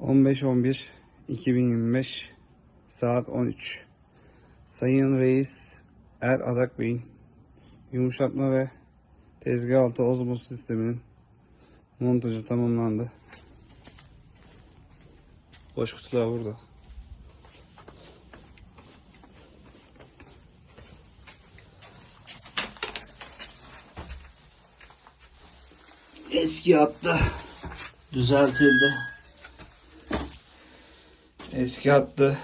15-11-2025 saat 13 Sayın Reis Er Adak Bey'in yumuşatma ve tezgah altı ozmoz sisteminin montajı tamamlandı. Boş kutular burada. Eski hatta düzeltildi. Eski hattı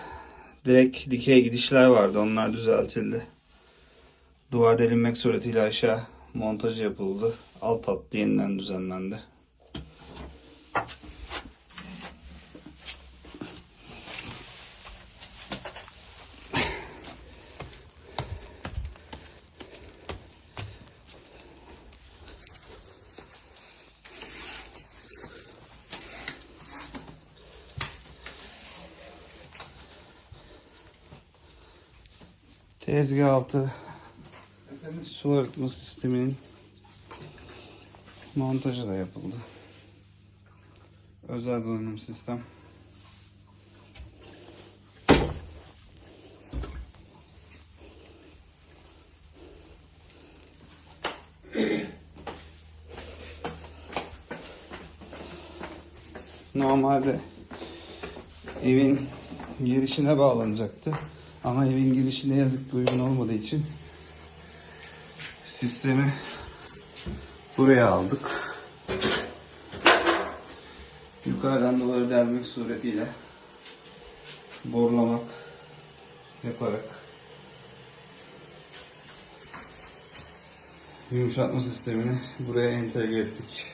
direkt dikey gidişler vardı. Onlar düzeltildi. Duvar delinmek suretiyle aşağı montaj yapıldı. Alt hattı yeniden düzenlendi. Tezgah altı su arıtma sisteminin montajı da yapıldı. Özel donanım sistem. Normalde evin girişine bağlanacaktı. Ama evin girişi ne yazık ki uygun olmadığı için sistemi buraya aldık. Yukarıdan duvarı delmek suretiyle borlamak yaparak yumuşatma sistemini buraya entegre ettik.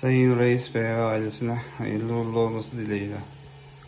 Sayın Reis Bey ve ailesine hayırlı uğurlu olması dileğiyle.